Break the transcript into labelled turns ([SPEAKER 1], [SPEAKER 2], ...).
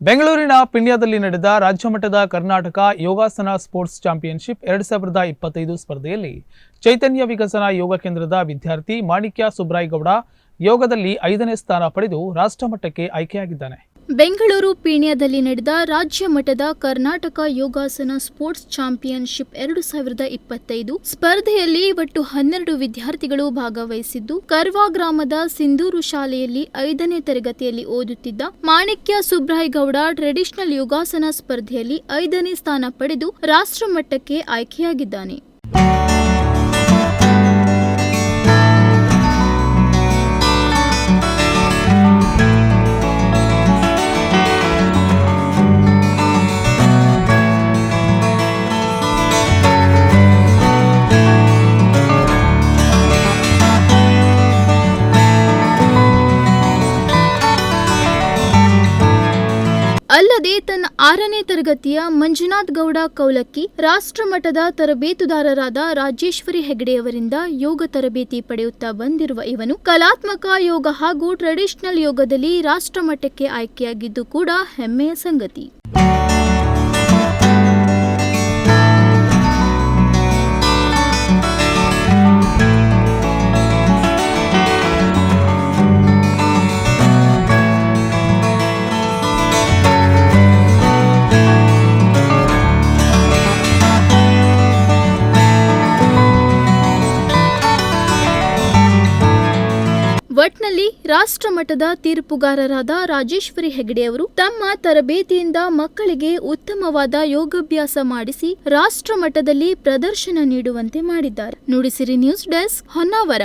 [SPEAKER 1] ಬೆಂಗಳೂರಿನ ಪಿಂಡ್ಯದಲ್ಲಿ ನಡೆದ ರಾಜ್ಯಮಟ್ಟದ ಕರ್ನಾಟಕ ಯೋಗಾಸನ ಸ್ಪೋರ್ಟ್ಸ್ ಚಾಂಪಿಯನ್ಶಿಪ್ ಎರಡು ಸಾವಿರದ ಇಪ್ಪತ್ತೈದು ಸ್ಪರ್ಧೆಯಲ್ಲಿ ಚೈತನ್ಯ ವಿಕಸನ ಯೋಗ ಕೇಂದ್ರದ ವಿದ್ಯಾರ್ಥಿ ಮಾಣಿಕ್ಯ ಸುಬ್ರಾಯ್ಗೌಡ ಯೋಗದಲ್ಲಿ ಐದನೇ ಸ್ಥಾನ ಪಡೆದು ರಾಷ್ಟ್ರಮಟ್ಟಕ್ಕೆ ಆಯ್ಕೆಯಾಗಿದ್ದಾನೆ.
[SPEAKER 2] ಬೆಂಗಳೂರು ಪೀಣ್ಯದಲ್ಲಿ ನಡೆದ ರಾಜ್ಯ ಮಟ್ಟದ ಕರ್ನಾಟಕ ಯೋಗಾಸನ ಸ್ಪೋರ್ಟ್ಸ್ ಚಾಂಪಿಯನ್ಶಿಪ್ ಎರಡು ಸಾವಿರದ ಇಪ್ಪತ್ತೈದು ಸ್ಪರ್ಧೆಯಲ್ಲಿ ಒಟ್ಟು ಹನ್ನೆರಡು ವಿದ್ಯಾರ್ಥಿಗಳು ಭಾಗವಹಿಸಿದ್ದು, ಕರ್ವಾ ಗ್ರಾಮದ ಸಿಂಧೂರು ಶಾಲೆಯಲ್ಲಿ ಐದನೇ ತರಗತಿಯಲ್ಲಿ ಓದುತ್ತಿದ್ದ ಮಾಣಿಕ್ಯ ಸುಬ್ರಾಯ್ಗೌಡ ಟ್ರೆಡಿಷನಲ್ ಯೋಗಾಸನ ಸ್ಪರ್ಧೆಯಲ್ಲಿ ಐದನೇ ಸ್ಥಾನ ಪಡೆದು ರಾಷ್ಟ್ರಮಟ್ಟಕ್ಕೆ ಆಯ್ಕೆಯಾಗಿದ್ದಾನೆ. ಅಲ್ಲದೆ ತನ್ನ ಆರನೇ ತರಗತಿಯ ಮಂಜುನಾಥ್ ಗೌಡ ಕೌಲಕ್ಕಿ ರಾಷ್ಟ್ರಮಟ್ಟದ ತರಬೇತುದಾರರಾದ ರಾಜೇಶ್ವರಿ ಹೆಗಡೆಯವರಿಂದ ಯೋಗ ತರಬೇತಿ ಪಡೆಯುತ್ತಾ ಬಂದಿರುವ ಇವನು ಕಲಾತ್ಮಕ ಯೋಗ ಹಾಗೂ ಟ್ರೆಡಿಷನಲ್ ಯೋಗದಲ್ಲಿ ರಾಷ್ಟ್ರಮಟ್ಟಕ್ಕೆ ಆಯ್ಕೆಯಾಗಿದ್ದು ಕೂಡ ಹೆಮ್ಮೆಯ ಸಂಗತಿ. ಒಟ್ನಲ್ಲಿ ರಾಷ್ಟ್ರಮಟ್ಟದ ತೀರ್ಪುಗಾರರಾದ ರಾಜೇಶ್ವರಿ ಹೆಗಡೆಯವರು ತಮ್ಮ ತರಬೇತಿಯಿಂದ ಮಕ್ಕಳಿಗೆ ಉತ್ತಮವಾದ ಯೋಗಾಭ್ಯಾಸ ಮಾಡಿಸಿ ರಾಷ್ಟ್ರಮಟ್ಟದಲ್ಲಿ ಪ್ರದರ್ಶನ ನೀಡುವಂತೆ ಮಾಡಿದ್ದಾರೆ. Nudisiri news desk Honnavar.